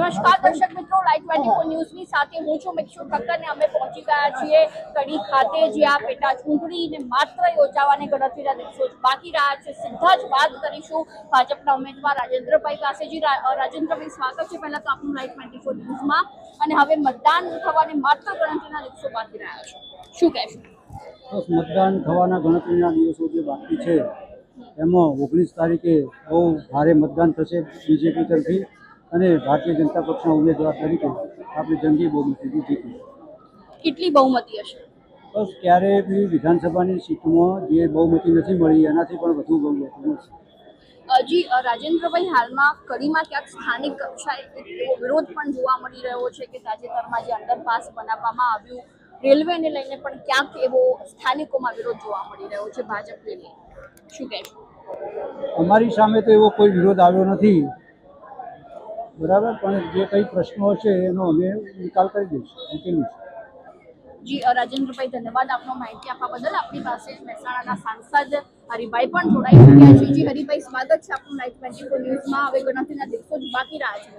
નમસ્કાર, દર્શક મિત્રો લાઈવ ટ્વેન્ટી ફોર ન્યૂઝની સાથે હું છું મિક્ષુ ઠક્કર અમે પહોંચી ગયા છીએ કડી ખાતે, જે આ પેટા ચૂંટણીને માત્ર યોજાવાની ગણતરીના દિવસો બાકી રહ્યા છે. સીધા જ વાત કરીશું ભાજપના ઉમેદવાર રાજેન્દ્રભાઈ પાસે જી રાજેન્દ્રભાઈ, સ્વાગત છે પહેલા તો આપનું લાઈવ ટ્વેન્ટી ફોર ન્યૂઝમાં અને હવે મતદાન થવાને માત્ર ગણતરીના દિવસો બાકી રહ્યા છે. શું કહેશો? બસ, મતદાન થવાના ગણતરીના દિવસો જે બાકી છે, એમાં ઓગણીસ તારીખે બહુ ભારે મતદાન થશે. બીજેપી તરફી અને ભારતીય જનતા પક્ષના ઉમેદવાર તરીકે આપણે જંગી બહુમતીથી જીતી કેટલી બહુમતી હશે? બસ ક્યારે બી વિધાનસભાની સીટમાં જે બહુમતી નથી મળી એનાથી પણ વધુ બહુમતી મળશે. હજી રાજેન્દ્રભાઈ હાલમાં કડીમાં ક્યાંક સ્થાનિક કક્ષાએ એવો વિરોધ પણ જોવા મળી રહ્યો છે કે તાજેતરમાં જે અંડરપાસ બનાવવામાં આવ્યું રેલવેને લઈને પણ ક્યાંક એવો સ્થાનિકોમાં વિરોધ જોવા મળી રહ્યો છે ભાજપને લઈને. શું કહેશો? અમારી સામે તો એવો કોઈ વિરોધ આવ્યો નથી. બરાબર? પણ જે કંઈ પ્રશ્નો હશે એનો અમે નિકાલ કરી દઈશું ઉકેલીશું જી રાજેન્દ્રભાઈ ધન્યવાદ આપનો માહિતી આપવા બદલ. આપણી પાસે મહેસાણાના સાંસદ હરિભાઈ પણ જોડાઈ ચૂક્યા છે. જી હરિભાઈ સ્વાગત છે આપનું લાઈવ ટ્વેન્ટી ફોર ન્યૂઝમાં. હવે ગણતરીના દિવસો જ બાકી રહ્યા છે.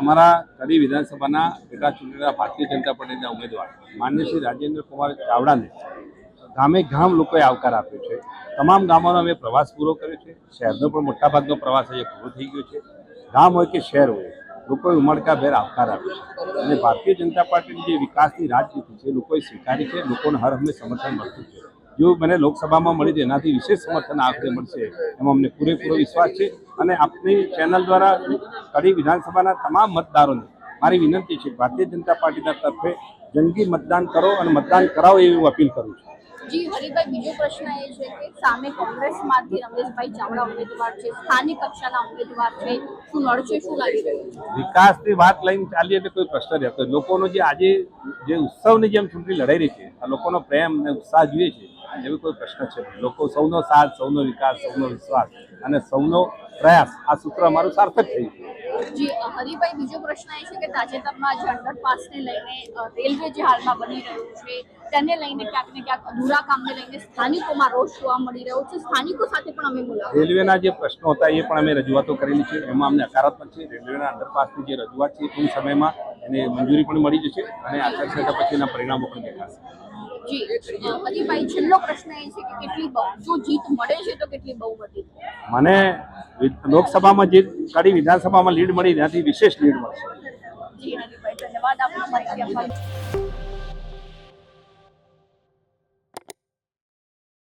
અમારા કડી વિધાનસભાના પેટા ચૂંટણીના ભારતીય જનતા પાર્ટીના ઉમેદવાર માન્ય શ્રી રાજેન્દ્ર કુમાર ચાવડાને ગામે ગામ લોકોએ આવકાર આપ્યો છે. તમામ ગામોનો અમે પ્રવાસ પૂરો કર્યો છે. શહેરનો પણ મોટાભાગનો પ્રવાસ અહીંયા પૂરો થઈ ગયો છે. ગામ હોય કે શહેર હોય, લોકોએ ઉમળકાભેર આવકાર આપ્યો છે. અને ભારતીય જનતા પાર્ટીની જે વિકાસની રાજનીતિ છે, લોકોએ સ્વીકારી છે, લોકોને હર હંમેશ સમર્થન મળતું છે. જો મને લોકસભામાં મળી છે એનાથી વિશેષ સમર્થન આખરે મળશે, એમાં અમને પૂરેપૂરો વિશ્વાસ છે. અને આપની ચેનલ દ્વારા કડી વિધાનસભાના તમામ મતદારોને મારી વિનંતી છે, ભારતીય જનતા પાર્ટીના તરફે જંગી મતદાન કરો અને મતદાન કરાવો એવી હું અપીલ કરું છું. જી, હરિભાઈ, બીજો પ્રશ્ન એ છે કે સામે કોંગ્રેસમાંથી રમેશભાઈ ચાવડા ઉમેદવાર છે, સ્થાનિક કક્ષાના ઉમેદવાર છે, શું લડશે, શું લાગી રહ્યું છે? વિકાસની વાત લઈને ચાલીએ એટલે કોઈ પ્રશ્ન રહેતો. લોકોનો જે આજે જે ઉત્સવની જેમ ચૂંટણી લડાઈ રહી છે, આ લોકોનો પ્રેમ અને ઉત્સાહ જોઈએ છે, એવો કોઈ પ્રશ્ન છે લોકો સૌનો સાથ, સૌનો વિકાસ, સૌનો વિશ્વાસ અને સૌનો પ્રયાસ આ સૂત્ર અમારું સાર્થક થયું ગયું જી હરિભાઈ, બીજો પ્રશ્ન એ છે કે તાજેતરમાં જે અંડરપાસને લઈને રેલવે જે હાલમાં બની રહ્યું છે, તેને લઈને ક્યાંક ને ક્યાંક અધૂરા કામને લઈને સ્થાનિકોમાં રોષ જોવા મળી રહ્યો છે. સ્થાનિકો સાથે પણ અમે મુલાકાત રેલવેના જે પ્રશ્નો હતા એ પણ અમે રજૂઆતો કરેલી છે. એમાં અમને હકારાત્મક છે. રેલવેના અંડરપાસની જે રજૂઆત છે ટૂંક સમયમાં એને મંજૂરી પણ મળી જશે અને આચારસંહિતા પછીના પરિણામો પણ દેખાશે. જી. અ, છેલ્લો પ્રશ્ન એ છે કે કેટલી જો જીત મળે છે તો કેટલી બહુમતી મને લોકસભામાં જે કડી વિધાનસભામાં લીડ મળી ત્યાંથી વિશેષ લીડ મળશે. જી હરિભાઈ ધન્યવાદ આપનો